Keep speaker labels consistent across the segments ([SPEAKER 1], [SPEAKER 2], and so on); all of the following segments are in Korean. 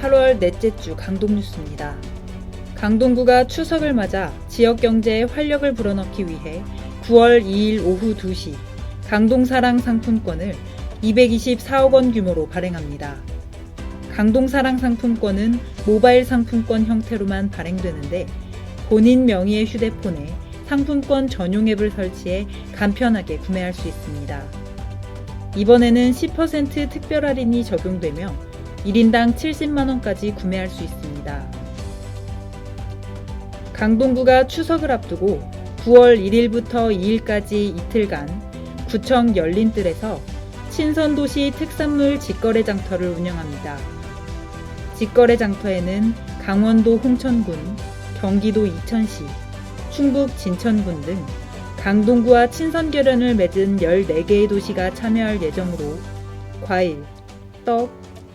[SPEAKER 1] 8월 넷째 주 강동 뉴스입니다. 강동구가 추석을 맞아 지역 경제에 활력을 불어넣기 위해 9월 2일 오후 2시 강동사랑 상품권을 224억 원 규모로 발행합니다. 강동사랑 상품권은 모바일 상품권 형태로만 발행되는데 본인 명의의 휴대폰에 상품권 전용 앱을 설치해 간편하게 구매할 수 있습니다. 이번에는 10% 특별 할인이 적용되며 1인당 70만원까지 구매할 수 있습니다. 강동구가 추석을 앞두고 9월 1일부터 2일까지 이틀간 구청 열린뜰에서 친선도시 특산물 직거래 장터를 운영합니다. 직거래 장터에는 강원도 홍천군, 경기도 이천시, 충북 진천군 등 강동구와 친선 결연을 맺은 14개의 도시가 참여할 예정으로 과일, 떡,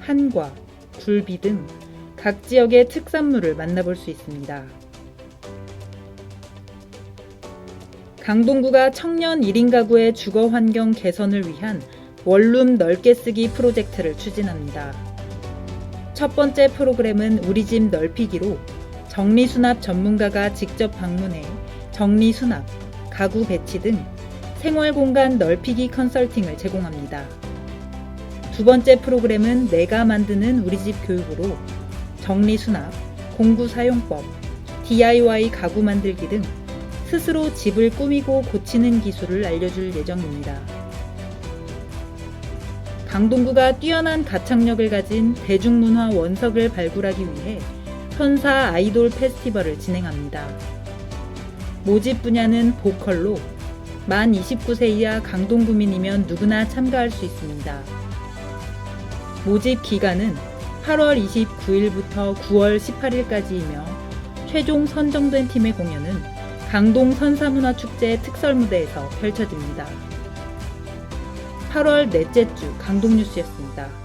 [SPEAKER 1] 한과, 굴비 등 각 지역의 특산물을 만나볼 수 있습니다. 강동구가 청년 1인 가구의 주거 환경 개선을 위한 원룸 넓게 쓰기 프로젝트를 추진합니다. 첫 번째 프로그램은 우리 집 넓히기로 정리수납 전문가가 직접 방문해 정리수납, 가구 배치 등 생활 공간 넓히기 컨설팅을 제공합니다. 두 번째 프로그램은 내가 만드는 우리 집 교육으로 정리 수납, 공구 사용법, DIY 가구 만들기 등 스스로 집을 꾸미고 고치는 기술을 알려줄 예정입니다. 강동구가 뛰어난 가창력을 가진 대중문화 원석을 발굴하기 위해 현사 아이돌 페스티벌을 진행합니다. 모집 분야는 보컬로 만 29세 이하 강동구민이면 누구나 참가할 수 있습니다. 모집 기간은 8월 29일부터 9월 18일까지이며 최종 선정된 팀의 공연은 강동 선사문화축제 특설무대에서 펼쳐집니다. 8월 넷째 주 강동뉴스였습니다.